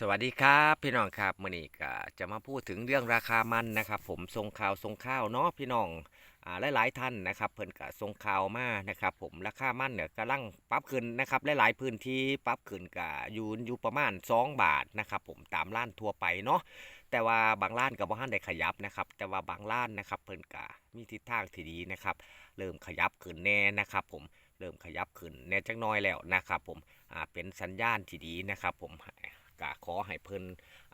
สวัสดีครับพี่น้องครับมื่อนี้ก็จะมาพูดถึงเรื่องราคามันนะครับ ผมส่งข่าวส่งข้าวเนาะพี่น้องอ่าหลายๆท่านนะครับ เพิ่นก็ส่งข่าวมานะครับ ผมราคามันเนี่ยกำลังปรับขึ้นนะครับหลายๆพื้นที่ปรับขึ้นก็อยู่อยู่ประมาณ 2 บาทนะครับ ผมตามร้านทั่วไปเนาะแต่ว่าบางร้านก็บ่ทันได้ขยับนะครับ แต่ว่าบางร้านนะครับ เพิ่นก็มีทิศทางที่ดีนะครับ เริ่มขยับขึ้นแน่นะครับ ผมเริ่มขยับขึ้นแน่จักน้อยแล้วนะครับ ผมอ่าเป็นสัญญาณที่ดีนะครับ ผม ก็ขอให้เพิ่น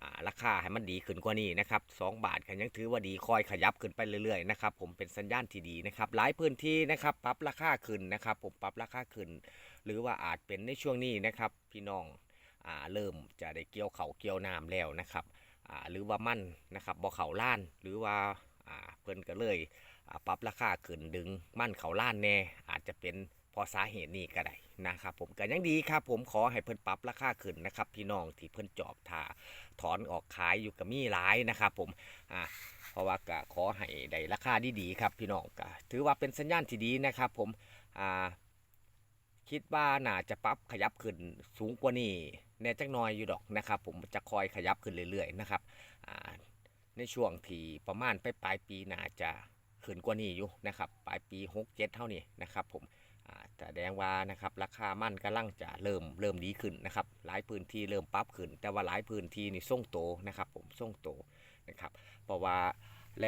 อ่าราคาให้มันดีขึ้นกว่านี้นะครับ2บาทก็ยังถือว่าดีคอยขยับขึ้นไปเรื่อยๆนะครับผมเป็นสัญญาณที่ดีนะครับหลายพื้นที่นะครับปรับราคาขึ้นนะครับ ผมปรับราคาขึ้น หรือว่าอาจเป็นในช่วงนี้นะครับ พี่น้องอเริ่มจะได้เกี่ยวเขาเกี่ยวน้ำแล้วนะครับหรือว่ามั่นนะครับบ่เขาล้าน หรือว่าเพิ่นก็เลยปรับราคาขึ้นดึงมั่นเขาล้านแน่อาจจะเป็น พอสาเหตุนี้ก็ได้นะครับผมก็ยังดีครับผมขอให้เพิ่นปรับราคาขึ้นนะครับ พี่น้องที่เพิ่นจอบทาถอนออกขายอยู่กับมีหลายนะครับผมอ่าเพราะว่าก็ขอให้ได้ราคาดีๆครับพี่น้องก็ถือว่าเป็นสัญญาณที่ดีนะครับผมอ่าคิดว่าน่าจะปรับขยับขึ้นสูงกว่านี้แน่จักหน้อยอยู่ดอกนะครับ ผมจะคอยขยับขึ้นเรื่อยๆนะครับอ่าในช่วงที่ประมาณปลายปีน่าจะขึ้นกว่านี้อยู่นะครับปลายปี 6 7 เท่านี้นะครับผม แสดงว่านะครับราคามันกำลังจะเริ่มเริ่มดีขึ้นนะครับหลายพื้นที่เริ่มปรับขึ้น แต่ว่าหลายพื้นที่นี่ส่งโตนะครับผมส่งโตนะครับเพราะว่า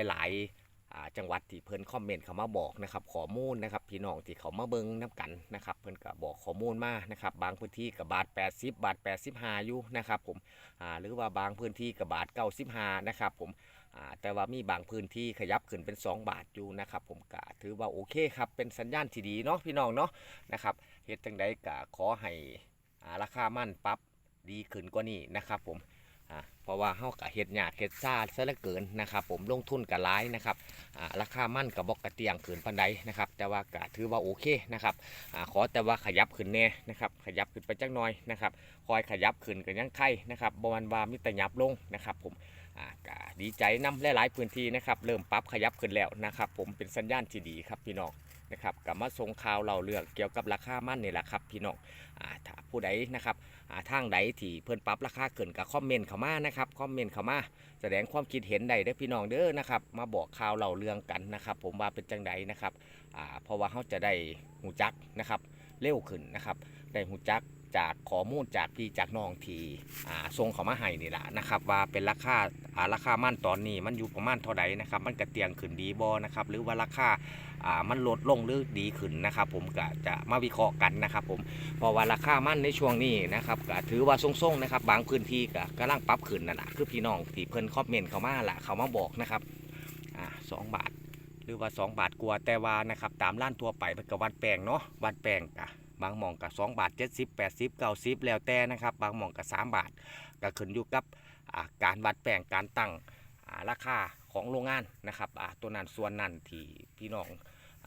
หลายๆจังหวัดที่เพิ่นคอมเมนต์เขามาบอกนะครับข้อมูลนะครับพี่น้องที่เขามาเบิ่งน้กันนะครับเพิ่นก็บอกข้อมูลมานะครับบางพื้นที่กับบาท 80 บาท 85อยู่นะครับผมหรือว่าบางพื้นที่กับบาท 95นะครับผม แต่ว่ามีบางพื้นที่ขยับขึ้นเป็น 2 บาทอยู่นะครับ ผมกะถือว่าโอเคครับ เป็นสัญญาณที่ดีเนาะพี่น้องเนาะนะครับเหตุจังใดกะขอให้อ่าราคามันปรับดีขึ้นกว่านี้นะครับผม อ่าเพราะว่าเฮาก็เฮ็ดยากเฮ็ดซ่าซะเหลือเกินนะครับ ผมลงทุนก็หลายนะครับอ่าราคามั่นก็บ่กกระเตียงขึ้นปานใดนะครับ แต่ว่าก็ถือว่าโอเคนะครับอ่าขอแต่ว่าขยับขึ้นแน่นะครับ ขยับขึ้นไปจักหน่อยนะครับ คอยขยับขึ้นก็ยังไข่นะครับบ่มันว่ามีแต่ยับลงนะครับ ผมอ่าก็ดีใจนำหลายๆพื้นที่นะครับ เริ่มปรับขยับขึ้นแล้วนะครับ ผมเป็นสัญญาณที่ดีครับพี่น้อง นะครับกับมาส่งข่าวเราเรื่องเกี่ยวกับราคามันนี่แหละครับพี่น้องอถ้าผู้ใดนะครับอ่าทางใดที่เพิ่นปรับราคาเกินกับคอมเมนต์เข้ามานะครับคอมเมนต์เข้ามาแสดงความคิดเห็นใดเด้อพี่น้องเด้อนะครับมาบอกข่าวเราเรื่องกันนะครับผมว่าเป็นจังใดนะครับเพราะว่าเขาจะได้หูจักนะครับเร็วขึ้นนะครับได้หูจัก จากข้อมูลจากพี่จากน้องที่อ่าส่งเขามาให้นี่แหละนะครับ ว่าเป็นราคาอ่าราคามั่นตอนนี้มันอยู่ประมาณเท่าไหร่นะครับ มันกระเตียงขึ้นดีบอนะครับหรือว่าราคาอ่ามันลดลงหรือดีขึ้นนะครับ ผมก็จะมาวิเคราะห์กันนะครับผมเพราะว่าราคามั่นในช่วงนี้นะครับก็ถือว่าทรงๆนะครับ บางพื้นที่ก็กำลังปรับขึ้นนั่นแหละคือพี่น้องที่เพิ่นคอมเมนต์เขามาละเขามาบอกนะครับอ่าสองบาทหรือว่า 2 บาทกว่าแต่ว่านะครับตามร้านทั่วไปมันก็วัดแปลงเนาะวัดแปลงกะ บางหมองกับ2บาท 70 80 90 แล้วแต่นะครับ บางหมองกับ3บาท ก็ขึ้นอยู่กับาการวัดแปลงการตั้งาราคาของโรงงานนะครับตัวนั้นส่วนนั้นที่พี่น้อง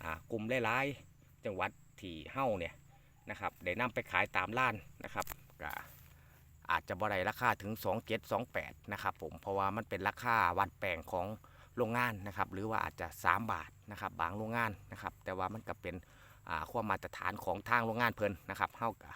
อกลุ่มหลายๆจังหวัดที่เฮ้าเนี่ยนะครับได้นำไปขายตามร้านนะครับก็อาจจะบ่ได้ราคาถึง 27 28 นะครับผมเพราะว่ามันเป็นราคาวัดแปลงของโรงงานนะครับหรือว่าอาจจะ 3 บาทนะครับบางโรงงานนะครับแต่ว่ามันก็เป็น ความมาตรฐานของทางโรงงานเพิ่นนะครับเฮากับ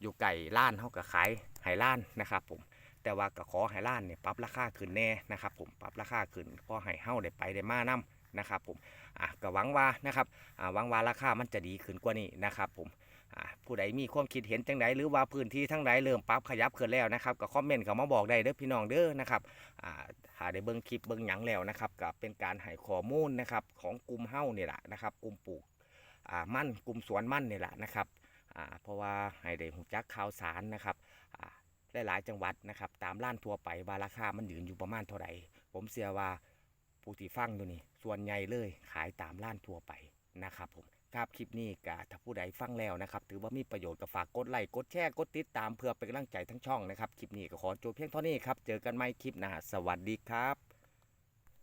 อยู่ไก่ล้านเฮากับขายไหล้านนะครับผมแต่ว่าก็ขอไหล้านเนี่ยปรับราคาขึ้นแน่นะครับผมปรับราคาขึ้นพอให้เฮาได้ไปได้มานํนะครับผมอะก็หวังว่านะครับอ่าหวังว่าราคามันจะดีขึ้นกว่านี้นะครับผมอ่าผู้ใดมีความคิดเห็นจังใดหรือว่าพื้นที่ทั้งใดเริ่มปรับขยับขึ้นแล้วนะครับก็คอมเมนต์เข้ามาบอกได้เด้อพี่น้องเด้อนะครับอ่าหาได้เบิ่งคลิปเบิ่งหยังแล้วนะครับก็เป็นการให้ข้อมูลนะครับของกลุ่มเฮ้านี่แหละนะครับกลุ่มปลูก มั่นกลุ่มสวนมั่นนี่แหละนะครับเพราะว่าให้ได้หูจักข่าวสารนะครับอ่าหลายๆจังหวัดนะครับ ตามร้านทั่วไปว่าราคามันยืนอยู่ประมาณเท่าไหร่ผมเชื่อว่าผู้ที่ฟังอยู่นี่ส่วนใหญ่เลยขายตามร้านทั่วไปนะครับผมครับคลิปนี้ก็ถ้าผู้ใดฟังแล้วนะครับ ถือว่ามีประโยชน์ก็ฝากกดไลค์กดแชร์กดติดตามเพื่อเป็นกำลังใจทั้งช่องนะครับ คลิปนี้ก็ขอจบเพียงเท่านี้ครับ เจอกันใหม่คลิปหน้าสวัสดีครับ